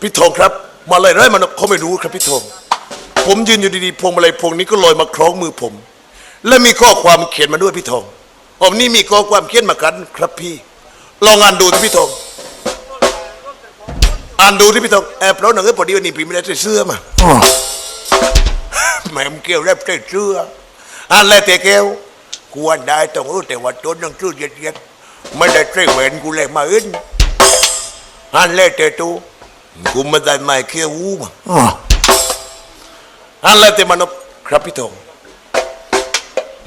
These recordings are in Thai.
พี่ทองครับ มาเลยไรมันเขาไม่รู้ครับพี่ทอง ผมยืนอยู่ดีๆพวงมาลัยพวงนี้ก็ลอยมาคล้องมือผม และมีข้อความเขียนมาด้วยพี่ทองผมนี่มีข้อความเขียนมากันครับพี่ ลองอ่านดูที่พี่ทองอ่านดูที่พี่ทองแอบเพราหนังเอ้ยพอดีวันนี้พี่ไม่ได้ใส่เสื้อมาแหม่มเกี่ยวแรบใส่เสื้ออ่านแล้วแต่แก้วกูอ่านได้ต้องเออแต่ว่าต้นนังสือเย็ดๆไม่ได้ใส่แหวนกูเลยมาอื่นอ่านแล้วแต่ตัว กูไม่ได้ไม่เกี่ยวหูมาอันแรกแต่มันบครับพี่ทอง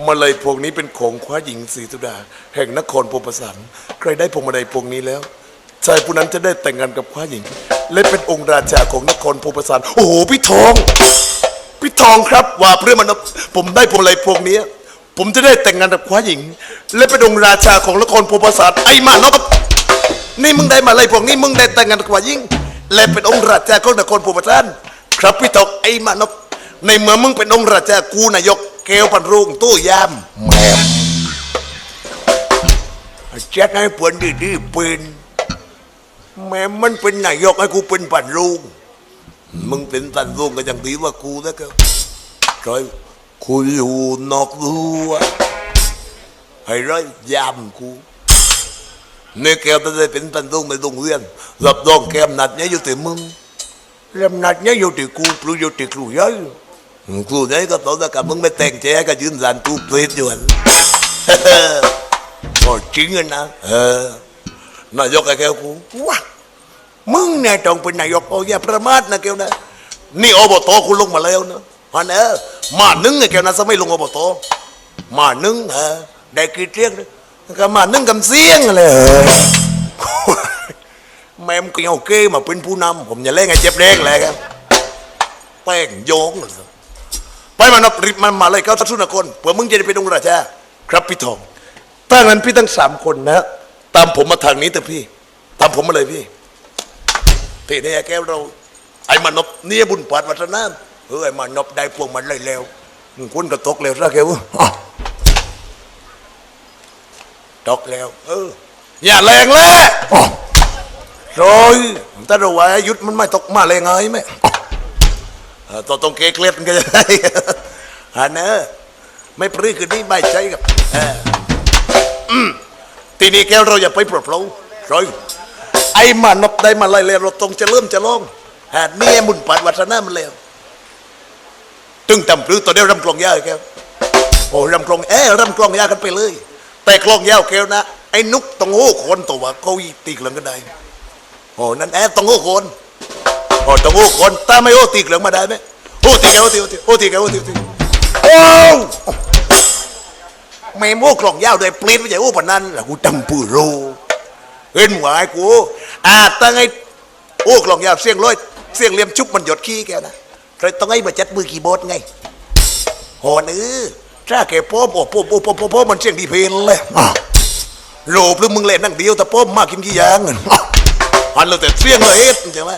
มาเลยพวงนี้เป็นของคว้าหญิงศรีสุดา แห่งนครพรหมประสานใครได้พวงมาลัยพวงนี้แล้วชายผู้นั้นจะได้แต่งงานกับคว้าหญิง และเป็นองค์ราชาของนครพรหมประสานโอ้โหพี่ทองพี่ทองครับว่าเพื่อนมันบผมได้พวงมาลัยพวงนี้ผมจะได้แต่งงานกับคว้าหญิง และเป็นองค์ราชาของนครพรหมประสานไอ้มานพนี่มึงได้มาเลยพวกนี้มึงได้แต่งงานกับคว้าหญิง และเป็นองค์ราชาของนครพรหมประสานครับพี่ทองไอ้มานพในเมื่อมึงเป็นองค์ราชากูนายกเกลปันรุ่งตู้ยามแหมมแจ็คให้เพื่อนดีๆเป็นแม่มันเป็นนายกให้กูเป็นปันรุ่งมึงเป็นปันรุ่งก็ยังดีว่ากูแล้วก็คอยกูอยู่นอกรั้วให้ร้อยยามกูเนี่ยแกจะได้เป็นปันรุ่งในโรงเรียนรับรองแกมนัดเนี่ยอยู่ที่มึงลำนัดเนี่ยอยู่ที่กูปลุกอยู่ที่ครูเยอะครูเนี่ยก็ตอนนั้นกับมึงไม่แต่งใจก็ยืนยันตูเปรตอยู่หั่นโอ้จริงอะนะเออนายกไอ้แก้วกูว้ามึงเนี่ยต้องเป็นนายกโอ้ยาประมาทนะแก้วนะนี่อบตกูลงมาแล้วนะฮันเออมาหนึ่งไอ้แก้วนะสมัยลงอบตมาหนึ่งเออได้กี่เที่ยงเลย ก็มานึ่งกำเสียงเลยเออแม่มก็เอเก้มาเป็นผู้นำผมอย่าเล่นไอ้เจ็บแรงแหละครับแป้งโยงไปมานบริบมันมาเลยเก้าทัศนคนเผื่อมึงจะได้เป็นองราชาครับพี่ทองตั้งนั้นพี่ตั้งสามคนนะ ตามผมมาทางนี้เถอะพี่ ตามผมมาเลยพี่ที่นี่แก้วเรา ไอ้มานบเนี่ยบุญปัดวัฒนาเออไอ้มานบได้พวงมันเลยแล้วมึงคุณก็ตกแล้วซะแก้ว ตกแล้ว เออ อย่าแรงแล้โอยถ้าเราว่ายุดมันไม่ตกมาเลยไงไหมต้องต้องเกเล็ดกันจะได้ฮะเนอะไม่ปลื้คือนี่ใบใจกับทีนี้แก้วเราอย่าไปปลดเปล่ารอยไอ้มานบได้มาเลยเลยเราต้องจะเริ่มจะลองฮะนี่มุนปัดวัฒนามันแล้วตึงจำปลื้ตัวเดียวรำกลองยาแก้วโอ้รำกลองเอ๊ะรำกลองยากันไปเลย แต่กลองยาวแก้วนะไอ้นุกต้องโอ้คนตัวว่าเขาตีกเหลังกันได้โอ้นั่นแอต้องโอ้คนโอ้ต้องโอ้คนถ้าไม่โอ้ตีเหลืองมาได้ไหมโอ้ตีแกโอ้ตีโอ้ตีโอ้ตีแกโอ้ตีโอ้ตีโอ้ไม่โม่กล่องยาวด้วยปลิ้นไม่ใช่โอ้ปนั้นแล้วกูจำปืนรู้เห็นหวายกูอ่าตั้งไอ้โอ้กล่องยาวเสียงร้อยเสียงเลี่ยมชุบมันหยดขี้แกนะใครต้องให้มาจัดมือกี่โบสไงโหนเออ ถ้าแกโป๊บโอ้โป๊บโป๊บโป๊บโป๊บโป๊บมันเสียงดีเพลนเลยอะโลบหรือมึงเล่นนั่งเดียวแต่โป๊บมากกินกี่อยางอะอันเราแต่เสียงเลยเอ็ดใช่ไหม